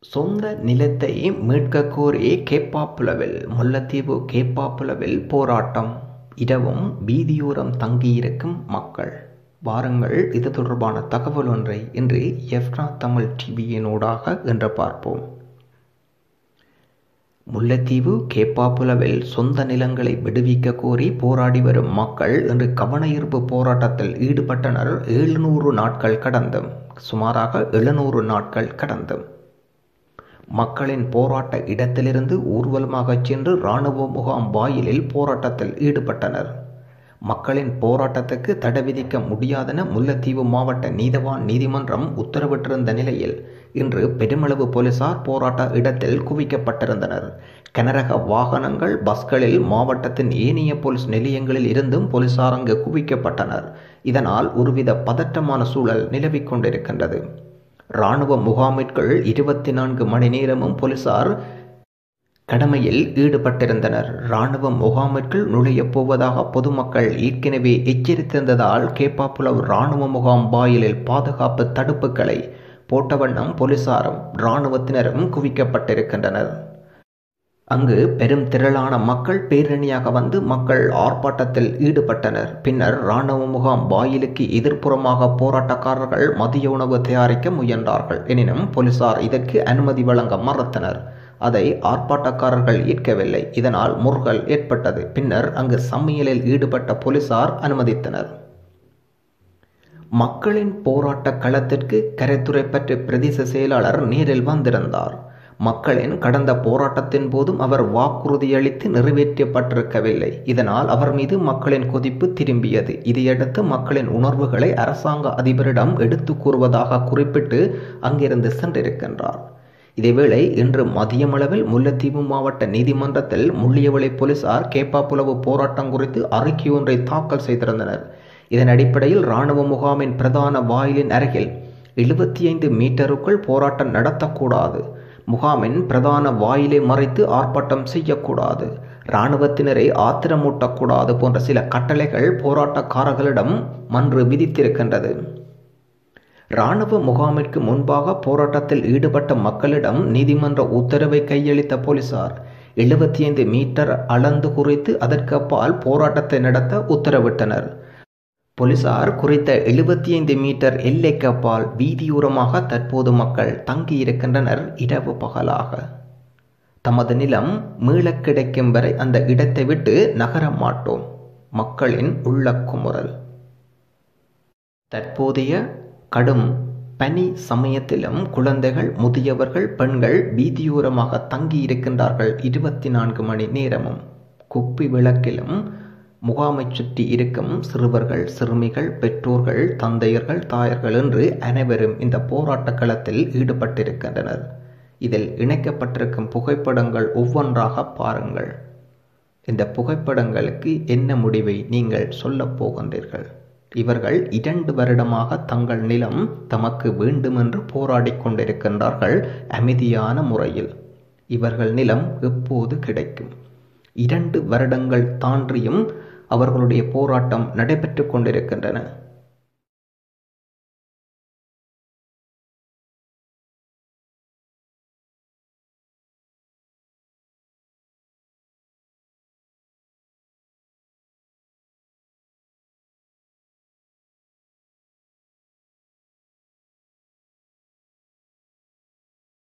சொந்த நிலத்தை மீட்கக் கோரி கேப்பாப்புலவில் முல்லைத்தீவு கேப்பாப்புலவில் போராட்டம். இடவும் வீதியோரம் தங்கியிருக்கும் மக்கள். வாருங்கள் இது தொடர்பான தகவல் ஒன்றை இன்று எஃப்னா தமிழ் டிவியினூடாக என்று பார்ப்போம். முல்லைத்தீவு கேப்பாப்புலவில் சொந்த நிலங்களை விடுவிக்க கோரி போராடி வரும் மக்கள் இன்று கவனஈர்ப்பு போராட்டத்தில் ஈடுபட்டனர். எழுநூறு நாட்கள் கடந்தும் சுமாராக எழுநூறு நாட்கள் கடந்தும். மக்களின் போராட்ட இடத்திலிருந்து ஊர்வலமாகச் சென்று இராணுவ முகாம் வாயிலில் போராட்டத்தில் ஈடுபட்டனர். மக்களின் போராட்டத்துக்கு தடை விதிக்க முடியாதென முல்லைத்தீவு மாவட்ட நீதவான் நீதிமன்றம் உத்தரவிட்டிருந்த நிலையில் இன்று பெருமளவு போலீசார் போராட்ட இடத்தில் குவிக்கப்பட்டிருந்தனர். கனரக வாகனங்கள் பஸ்களில் மாவட்டத்தின் ஏனைய போலீஸ் நிலையங்களில் இருந்தும் போலீசார் அங்கு குவிக்கப்பட்டனர். இதனால் ஒருவித பதற்றமான சூழல் நிலவிக் கொண்டிருக்கின்றது. இராணுவ முகாமிற்குள் இருபத்தி நான்கு மணி நேரமும் போலீசார் கடமையில் ஈடுபட்டிருந்தனர். இராணுவ முகாமிற்குள் நுழையப் போவதாக பொதுமக்கள் ஏற்கனவே எச்சரித்திருந்ததால் கேப்பாப்புலவ் இராணுவ முகாம் வாயிலில் பாதுகாப்பு தடுப்புகளை போட்ட வண்ணம் போலீசாரும் இராணுவத்தினரும் குவிக்கப்பட்டிருக்கின்றனர். அங்கு பெரும் திரளான மக்கள் பேரணியாக வந்து மக்கள் ஆர்ப்பாட்டத்தில் ஈடுபட்டனர். பின்னர் இராணுவ முகாம் வாயிலுக்கு எதிர்ப்புறமாக போராட்டக்காரர்கள் மதிய உணவு தயாரிக்க முயன்றார்கள். எனினும் போலீசார் இதற்கு அனுமதி வழங்க மறுத்தனர். அதை ஆர்ப்பாட்டக்காரர்கள் ஏற்கவில்லை. இதனால் முறுகல் ஏற்பட்டது. பின்னர் அங்கு சமையலில் ஈடுபட்ட போலீசார் அனுமதித்தனர். மக்களின் போராட்ட களத்திற்கு கரைத்துறை பற்றி பிரதேச செயலாளர் நேரில் வந்திருந்தார். மக்களின் கடந்த போராட்டத்தின் போதும் அவர் வாக்குறுதியளித்து நிறைவேற்றப்பட்டிருக்கவில்லை. இதனால் அவர் மீது மக்களின் கொதிப்பு திரும்பியது. இதையடுத்து மக்களின் உணர்வுகளை அரசாங்க அதிபரிடம் எடுத்து கூறுவதாக குறிப்பிட்டு அங்கிருந்து சென்றிருக்கின்றார். இதேவேளை இன்று மதியமளவில் முல்லைத்தீவு மாவட்ட நீதிமன்றத்தில் முள்ளியவளை போலீசார் கேப்பாப்புலவு போராட்டம் குறித்து அறிக்கை ஒன்றை தாக்கல் செய்திருந்தனர். இதன் அடிப்படையில் இராணுவ முகாமின் பிரதான வாயிலின் அருகில் எழுபத்தி ஐந்து மீட்டருக்குள் போராட்டம் நடத்தக்கூடாது. முகாமின் பிரதான வாயிலை மறைத்து ஆர்ப்பாட்டம் செய்யக்கூடாது இராணுவத்தினரை ஆத்திரமூட்டக்கூடாது போன்ற சில கட்டளைகள் போராட்டக்காரர்களிடம் மன்று விதித்திருக்கின்றது. இராணுவ முகாமிற்கு முன்பாக போராட்டத்தில் ஈடுபட்ட மக்களிடம் நீதிமன்ற உத்தரவை கையளித்த போலீசார் எழுபத்தி ஐந்து மீட்டர் அளந்து குறித்து அதற்கப்பால் போராட்டத்தை நடத்த உத்தரவிட்டனர். போலீசார் குறித்த எழுபத்தி ஐந்து மீட்டர் எல்லைக்கப்பால் வீதியோரமாக தற்போது மக்கள் தங்கியிருக்கின்றனர். இரவு பகலாக. தமது நிலம் மீள கிடைக்கும் வரை அந்த இடத்தை விட்டு நகர மாட்டோம். மக்களின் உள்ள குமுறல் தற்போதைய கடும் பனி சமயத்திலும் குழந்தைகள் முதியவர்கள் பெண்கள் வீதியோரமாக தங்கியிருக்கின்றார்கள். இருபத்தி நான்கு மணி நேரமும். குப்பி விளக்கிலும் முகாமை சுற்றி இருக்கும் சிறுவர்கள் சிறுமிகள் பெற்றோர்கள் தந்தையர்கள் தாயர்கள் என்று அனைவரும் இந்த போராட்ட களத்தில் ஈடுபட்டிருக்கின்றனர். இதில் இணைக்கப்பட்டிருக்கும் புகைப்படங்கள் ஒவ்வொன்றாக பாருங்கள். இந்த புகைப்படங்களுக்கு என்ன முடிவை நீங்கள் சொல்லப் போகின்றீர்கள்? இவர்கள் இரண்டு வருடமாக தங்கள் நிலம் தமக்கு வேண்டுமென்று போராடி கொண்டிருக்கின்றார்கள் அமைதியான முறையில். இவர்கள் நிலம் எப்போது கிடைக்கும்? இரண்டு வருடங்கள் தாண்டியும் அவர்களுடைய போராட்டம் நடைபெற்று கொண்டிருக்கின்றன.